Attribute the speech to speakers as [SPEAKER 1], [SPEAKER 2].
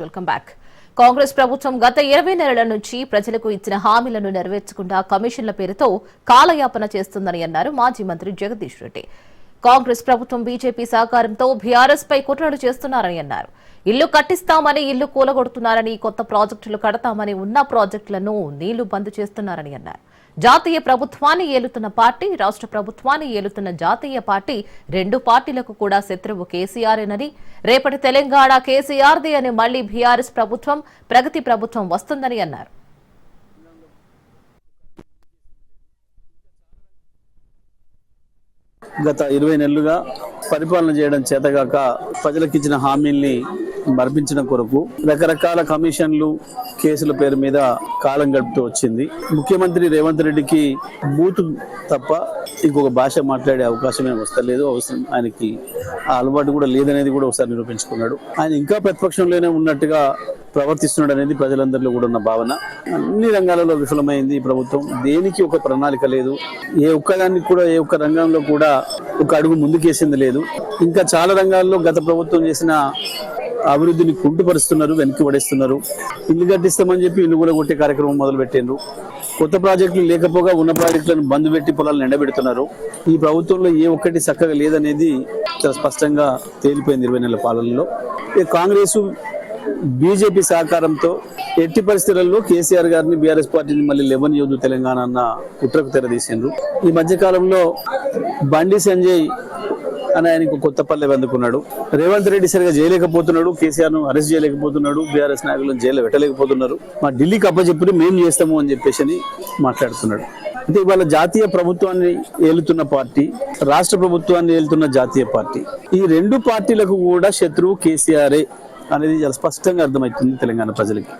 [SPEAKER 1] Welcome back Congress ప్రభుత్వం గత ఇరవై నెలల నుంచి ప్రజలకు ఇచ్చిన హామీలను నెరవేర్చకుండా కమిషన్ల పేరుతో కాలయాపన చేస్తుందని అన్నారు మాజీ మంత్రి జగదీష్ రెడ్డి. కాంగ్రెస్ ప్రభుత్వం బీజేపీ సహకారంతో బీఆర్ఎస్ పై కుట్రలు చేస్తున్నారని అన్నారు. ఇల్లు కట్టిస్తామని ఇల్లు కూలగొడుతున్నారని కొత్త ప్రాజెక్టులు కడతామని ఉన్న ప్రాజెక్టులను నీళ్ళు బంద్ చేస్తున్నారని అన్నారు. జాతీయ ప్రభుత్వాన్ని ఏలుతున్న పార్టీ రాష్ట్ర ప్రభుత్వాన్ని ఏలుతున్న జాతీయ పార్టీ రెండు పార్టీలకు కూడా శత్రువు కేసీఆర్ఏనని రేపటి తెలంగాణ కేసీఆర్ది అని మళ్ళీ బీఆర్ఎస్ ప్రభుత్వం ప్రగతి ప్రభుత్వం వస్తుందని అన్నారు.
[SPEAKER 2] గత ఇరవై నెలలుగా పరిపాలన చేయడం చేతగాక ప్రజలకు ఇచ్చిన హామీల్ని మర్పించడం కొరకు రకరకాల కమిషన్లు కేసుల పేరు మీద కాలం గడుపుతూ వచ్చింది. ముఖ్యమంత్రి రేవంత్ రెడ్డికి బూత్ తప్ప ఇంకొక భాష మాట్లాడే అవకాశం వస్తలేదు. అవసరం ఆయనకి ఆ అలవాటు కూడా లేదనేది కూడా ఒకసారి నిరూపించుకున్నాడు. ఆయన ఇంకా ప్రతిపక్షంలోనే ఉన్నట్టుగా ప్రవర్తిస్తున్నాడు అనేది ప్రజలందరిలో కూడా ఉన్న భావన. అన్ని రంగాలలో విఫలమైంది ఈ ప్రభుత్వం. దేనికి ఒక ప్రణాళిక లేదు. ఏ ఒక్కదానికి కూడా ఏ ఒక్క రంగంలో కూడా ఒక అడుగు ముందుకేసింది లేదు. ఇంకా చాలా రంగాల్లో గత ప్రభుత్వం చేసిన అభివృద్ధిని కుంటుపరుస్తున్నారు వెనక్కి పడేస్తున్నారు. ఇల్లు కట్టిస్తామని చెప్పి ఇల్లు కూడా కొట్టే కార్యక్రమం మొదలు పెట్టిండ్రు కొత్త ప్రాజెక్టులు లేకపోగా ఉన్న ప్రాజెక్టులను బంద్ పెట్టి పొలాలను ఎండబెడుతున్నారు. ఈ ప్రభుత్వంలో ఏ ఒక్కటి చక్కగా లేదనేది చాలా స్పష్టంగా తేలిపోయింది ఇరవై నెలల పాలనలో. ఈ కాంగ్రెస్ బీజేపీ సహకారంతో ఎట్టి పరిస్థితుల్లో కేసీఆర్ గారిని బీఆర్ఎస్ పార్టీని మళ్ళీ లెవెన్ యూదు తెలంగాణ అన్న కుట్రకు తెరదీసిండ్రు ఈ మధ్యకాలంలో బండి సంజయ్ అని ఆయనకు కొత్త పల్లె అందుకున్నాడు. రేవంత్ రెడ్డి సరిగా చేయలేకపోతున్నాడు. కేసీఆర్ను అరెస్ట్ చేయలేకపోతున్నాడు. బీఆర్ఎస్ నాయకులను జైలు పెట్టలేకపోతున్నారు. మా ఢిల్లీకి అప్పచెప్పి మేము చేస్తాము అని చెప్పేసి అని మాట్లాడుతున్నాడు. అంటే ఇవాళ జాతీయ ప్రభుత్వాన్ని ఏలుతున్న పార్టీ రాష్ట్ర ప్రభుత్వాన్ని ఏలుతున్న జాతీయ పార్టీ. ఈ రెండు పార్టీలకు కూడా శత్రువు కేసీఆర్ఏ అనేది చాలా స్పష్టంగా అర్థమవుతుంది తెలంగాణ ప్రజలకి.